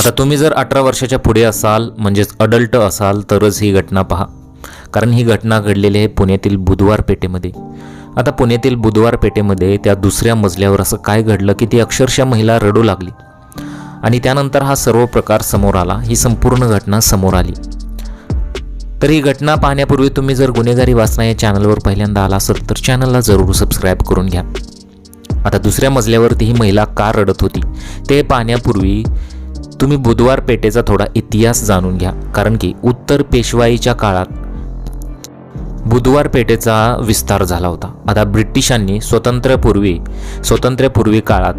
आता तुम्ही जर अठरा वर्षाच्या पुढे असाल म्हणजेच अडल्ट असाल तरच ही घटना पहा. कारण ही घटना घडलेली आहे पुण्यातील बुधवार पेठेमध्ये. आता पुण्यातील बुधवार पेठेमध्ये त्या दुसऱ्या मजल्यावर असं काय घडलं की ती अक्षरशः महिला रडू लागली. आणि त्यानंतर हा सर्व प्रकार समोर आला ही संपूर्ण घटना समोर आली. तर ही घटना पाहण्यापूर्वी तुम्ही जर गुन्हेगारी वाचना या चॅनलवर पहिल्यांदा आला असाल तर चॅनलला जरूर सबस्क्राईब करून घ्या. आता दुसऱ्या मजल्यावरती ही महिला का रडत होती ते पाहण्यापूर्वी तुम्ही बुधवार पेठेचा थोडा इतिहास जाणून घ्या कारण की उत्तर पेशवाईच्या काळात बुधवार पेठेचा विस्तार झाला होता. आता ब्रिटिशांनी स्वतंत्रपूर्वी स्वतंत्रपूर्वी काळात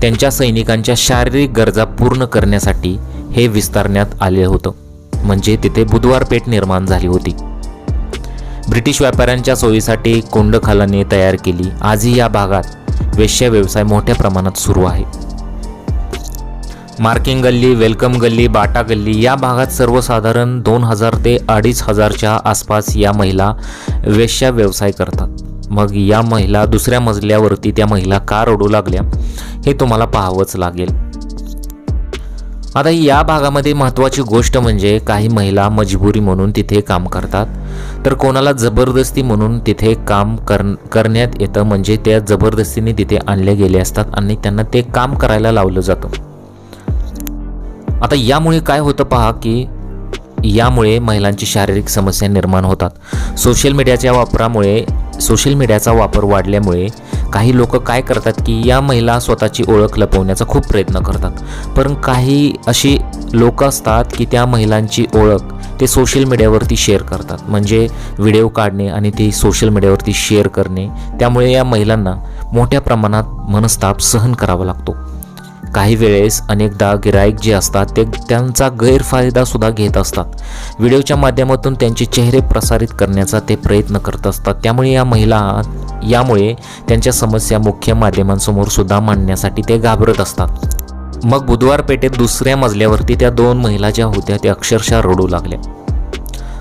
त्यांच्या सैनिकांच्या शारीरिक गरजा पूर्ण करण्यासाठी हे विस्तारण्यात आले होतं. म्हणजे तिथे बुधवार पेठ निर्माण झाली होती. ब्रिटिश व्यापाऱ्यांच्या सोयीसाठी कोंडखालाने तयार केली. आजही या भागात वेश्या व्यवसाय मोठ्या प्रमाणात सुरू आहे. मार्किंग गल्ली वेलकम गल्ली बाटा गल्ली या भागात सर्वसाधारण दोन हजार ते अडीच हजारच्या आसपास या महिला वेश्या व्यवसाय करतात. मग या महिला दुसऱ्या मजल्यावरती त्या महिला का रडू लागल्या हे तुम्हाला पाहावंच लागेल. आता या भागामध्ये महत्त्वाची गोष्ट म्हणजे काही महिला मजबुरी म्हणून तिथे काम करतात. तर कोणाला जबरदस्ती म्हणून तिथे काम कर करण्यात येतं म्हणजे त्या जबरदस्तीने तिथे आणले गेले असतात आणि त्यांना ते काम करायला लावलं जातं. आता यामुळे काय होतं पहा की यामुळे महिलांची शारीरिक समस्या निर्माण होतात. सोशल मीडियाच्या वापरामुळे सोशल मीडियाचा वापर वाढल्यामुळे काही लोक काय करतात की या महिला स्वतःची ओळख लपवण्याचा खूप प्रयत्न करतात. पण काही अशी लोक असतात की त्या महिलांची ओळख ते सोशल मीडियावरती शेअर करतात. म्हणजे व्हिडिओ काढणे आणि ते सोशल मीडियावरती शेअर करणे त्यामुळे या महिलांना मोठ्या प्रमाणात मनस्ताप सहन करावा लागतो. काही वेळेस अनेकदा गिराईक जे असतात ते त्यांचा गैरफायदा सुद्धा घेत असतात. व्हिडिओच्या माध्यमातून त्यांचे चेहरे प्रसारित करण्याचा ते प्रयत्न करत असतात. त्यामुळे या महिला यामुळे त्यांच्या समस्या मुख्य माध्यमांसमोर सुद्धा मांडण्यासाठी ते घाबरत असतात. मग बुधवार पेठेत दुसऱ्या मजल्यावरती त्या दोन महिला ज्या होत्या त्या अक्षरशः रडू लागल्या.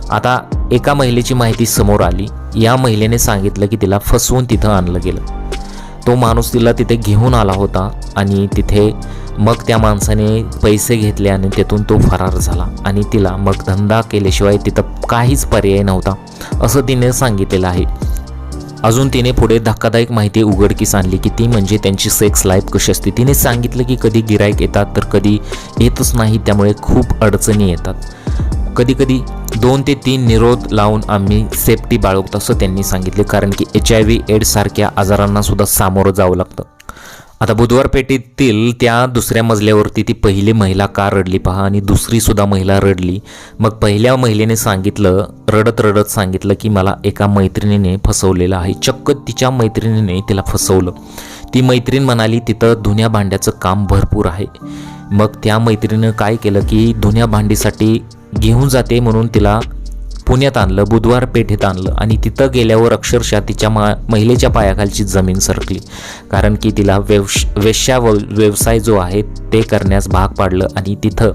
आता एका महिलेची माहिती समोर आली. या महिलेने सांगितलं की तिला फसवून तिथं आणलं गेलं. तो माणूस तिला तिथे घेऊन आला होता आणि तिथे मग त्या माणसाने पैसे घेतले आणि तिथून तो फरार झाला आणि तिला मग धंदा केल्याशिवाय तिथं काहीच पर्याय नव्हता असं तिने सांगितलेलं आहे. अजून तिने पुढे धक्कादायक माहिती उघडकीस आणली की ती म्हणजे त्यांची सेक्स लाईफ कशी असते. तिने सांगितलं की कधी गिरायक येतात तर कधी येतच नाही त्यामुळे खूप अडचणी येतात. कधीकधी दोन ते तीन निरोध लावून आम्ही सेफ्टी बाळगतो असं त्यांनी सांगितले. कारण की एच आय व्ही एड्ससारख्या आजारांना सुद्धा सामोरं जावं लागतं. आता बुधवार पेटीतील त्या दुसऱ्या मजल्यावरती ती पहिली महिला का रडली पहा आणि दुसरीसुद्धा महिला रडली. मग पहिल्या महिलेने सांगितलं रडत रडत सांगितलं की मला एका मैत्रिणीने फसवलेलं आहे. चक्क तिच्या मैत्रिणीने तिला फसवलं. ती मैत्रीण म्हणाली तिथं धुन्या भांड्याचं काम भरपूर आहे. मग त्या मैत्रिणीनं काय केलं की धुन्या भांडीसाठी घेऊन जाते म्हणून तिला पुण्यात आणलं बुधवार पेठेत आणलं आणि तिथं गेल्यावर अक्षरशः तिच्या मा महिलेच्या पायाखालची जमीन सरकली. कारण की तिला व्यवश वेश्या व व्यवसाय जो आहे ते करण्यास भाग पाडलं आणि तिथं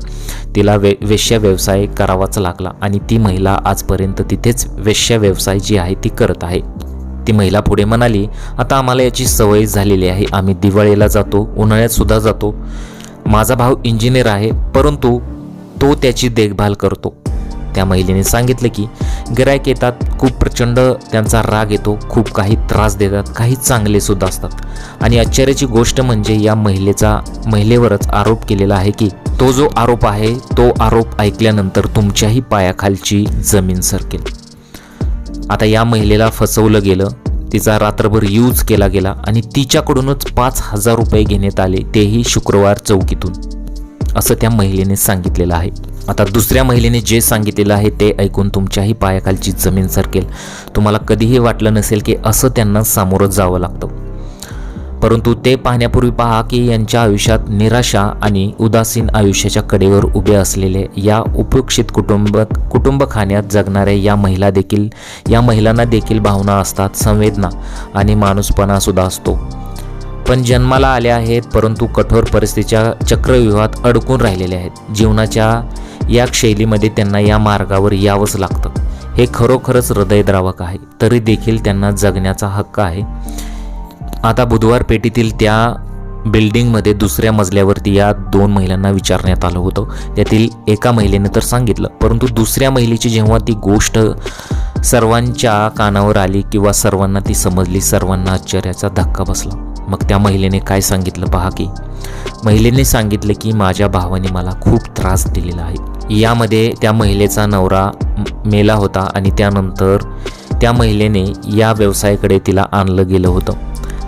तिला वे वेश्या व्यवसाय करावाच लागला आणि ती महिला आजपर्यंत तिथेच वेश्या व्यवसाय जी आहे ती करत आहे. ती महिला पुढे म्हणाली आता आम्हाला याची सवय झालेली आहे. आम्ही दिवाळीला जातो उन्हाळ्यातसुद्धा जातो. माझा भाऊ इंजिनियर आहे परंतु तो त्याची देखभाल करतो. त्या महिलेने सांगितलं की गिरायक येतात खूप प्रचंड त्यांचा राग येतो खूप काही त्रास देतात काही चांगलेसुद्धा असतात. आणि आश्चर्याची गोष्ट म्हणजे या महिलेचा महिलेवरच आरोप केलेला आहे की तो जो आरोप आहे तो आरोप ऐकल्यानंतर तुमच्याही पायाखालची जमीन सरकेल. आता या महिलेला फसवलं गेलं तिचा रात्रभर यूज केला गेला आणि तिच्याकडूनच पाच हजार रुपये घेण्यात आले तेही शुक्रवार चौकीतून. असं त्या महिलेने सांगितलेलं आहे. आता दुसऱ्या महिलेने जे सांगितलेलं आहे ते ऐकून तुमच्याही पायाखालची जमीन सरकेल. तुम्हाला कधीही वाटलं नसेल की असं त्यांना सामोरं जावं लागतं. परंतु ते पाहण्यापूर्वी पहा की यांच्या आयुष्यात निराशा आणि उदासीन आयुष्याच्या कडेवर उभे असलेले या उपेक्षित कुटुंब कुटुंब खाण्यात जगणाऱ्या या महिला देखील या महिलांना देखील भावना असतात संवेदना आणि माणूसपणासुद्धा असतो. पण जन्माला आले आहेत परंतु कठोर परिस्थितीच्या चक्रव्यूहात अडकून राहिलेले आहेत. जीवनाच्या या शैलीमध्ये त्यांना या मार्गावर यावंच लागतं. हे खरोखरच हृदयद्रावक आहे. तरी देखील त्यांना जगण्याचा हक्क आहे. आता बुधवार पेठेतील त्या बिल्डिंगमध्ये दुसऱ्या मजल्यावरती या दोन महिलांना विचारण्यात आलं होतं. त्यातील एका महिलेने तर सांगितलं परंतु दुसऱ्या महिलेची जेव्हा ती गोष्ट सर्वांच्या कानावर आली किंवा सर्वांना ती समजली सर्वांना आश्चर्याचा धक्का बसला. मग त्या महिलेने काय सांगितलं पहा की महिलेने सांगितलं की माझ्या भावाने मला खूप त्रास दिलेला आहे. यामध्ये त्या महिलेचा नवरा मेला होता आणि त्यानंतर त्या महिलेने या व्यवसायाकडे तिला आणलं गेलं होतं.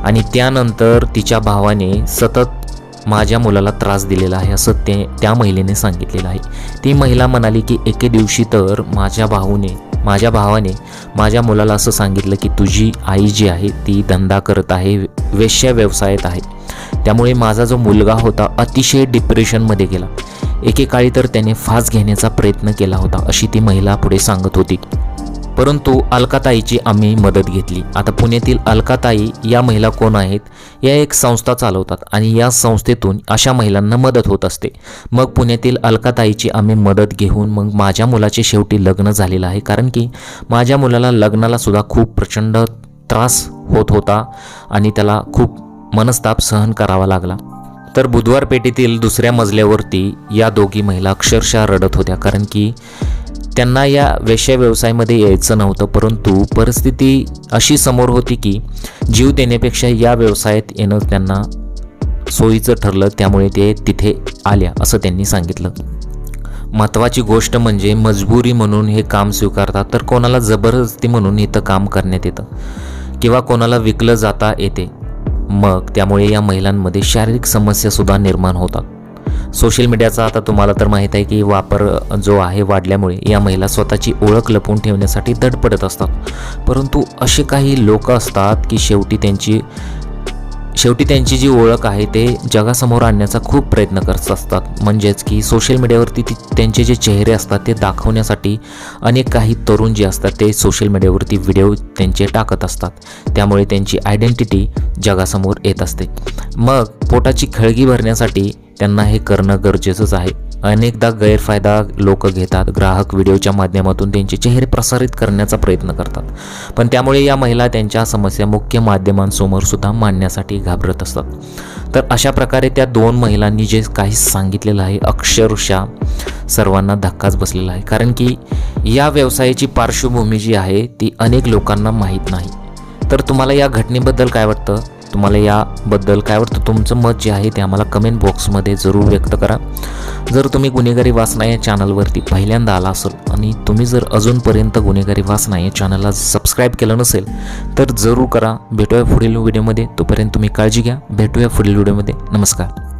आणि त्यानंतर तिच्या भावाने सतत माझ्या मुलाला त्रास दिलेला आहे असं ते त्या महिलेने सांगितलेलं आहे. ती महिला म्हणाली की एके दिवशी तर माझ्या भाऊने माझ्या भावाने माझ्या मुलाला असं सांगितलं की तुझी आई जी आहे ती धंदा करत आहे वेश्या व्यवसायात आहे. त्यामुळे माझा जो मुलगा होता अतिशय डिप्रेशनमध्ये गेला. एकेकाळी तर त्याने फास घेण्याचा प्रयत्न केला होता अशी ती महिला पुढे सांगत होती. परंतु अलकाताईची आम्ही मदत घेतली. आता पुण्यातील अलकाताई या महिला कोण आहेत? या एक संस्था चालवतात आणि या संस्थेतून अशा महिलांना मदत होत असते. मग पुण्यातील अलकाताईची आम्ही मदत घेऊन मग माझ्या मुलाचे शेवटी लग्न झालेलं आहे. कारण की माझ्या मुलाला लग्नाला सुद्धा खूप प्रचंड त्रास होत होता आणि त्याला खूप मनस्ताप सहन करावा लागला. तर बुधवार पेठेतील दुसऱ्या मजल्यावरती या दोघी महिला अक्षरशः रडत होत्या कारण की त्यांना या वेश्या व्यवसायामध्ये यायचं नव्हतं परंतु परिस्थिती अशी समोर होती की जीव देण्यापेक्षा या व्यवसायात येणं त्यांना सोयीचं ठरलं त्यामुळे ते तिथे आल्या असं त्यांनी सांगितलं. महत्त्वाची गोष्ट म्हणजे मजबुरी म्हणून हे काम स्वीकारतात तर कोणाला जबरदस्ती म्हणून इथं काम करण्यात येतं किंवा कोणाला विकलं जाता येते. मग त्यामुळे या महिलांमध्ये शारीरिक समस्यासुद्धा निर्माण होतात. सोशल मीडियाचा आता तुम्हाला तर माहीत आहे की वापर जो आहे वाढल्यामुळे या महिला स्वतःची ओळख लपवून ठेवण्यासाठी धडपडत असतात. परंतु असे काही लोक असतात की शेवटी त्यांची शेवटी त्यांची जी ओळख आहे ते जगासमोर आणण्याचा खूप प्रयत्न करत असतात. म्हणजेच की सोशल मीडियावरती ती त्यांचे जे चेहरे असतात ते दाखवण्यासाठी अनेक काही तरुण जे असतात ते सोशल मीडियावरती व्हिडिओ त्यांचे टाकत असतात. त्यामुळे त्यांची आयडेंटिटी जगासमोर येत असते. मग पोटाची खळगी भरण्यासाठी त्यांना हे करणं गरजेचंच आहे. अनेकदा गैरफायदा लोक घेतात. ग्राहक व्हिडिओच्या माध्यमातून त्यांचे चेहरे प्रसारित करण्याचा प्रयत्न करतात. पण त्यामुळे या महिला त्यांच्या समस्या मुख्य माध्यमांसमोर सुद्धा मांडण्यासाठी घाबरत असतात. तर अशा प्रकारे त्या दोन महिलांनी जे काही सांगितलेलं आहे अक्षरशः सर्वांना धक्काच बसलेला आहे. कारण की या व्यवसायाची पार्श्वभूमी जी आहे ती अनेक लोकांना माहीत नाही. तर तुम्हाला या घटनेबद्दल काय वाटतं? तुम्हाला याबद्दल काय वाटतं? तुमचं मत जे आहे ते आम्हाला कमेंट बॉक्समध्ये जरूर व्यक्त करा. जर तुम्ही गुन्हेगारी वाचना या चॅनलवरती पहिल्यांदा आला असेल आणि तुम्ही जर अजूनपर्यंत गुन्हेगारी वाचना या चॅनलला सबस्क्राईब केलं नसेल तर जरूर करा. भेटूया पुढील व्हिडिओमध्ये तोपर्यंत तुम्ही काळजी घ्या. भेटूया पुढील व्हिडिओमध्ये नमस्कार.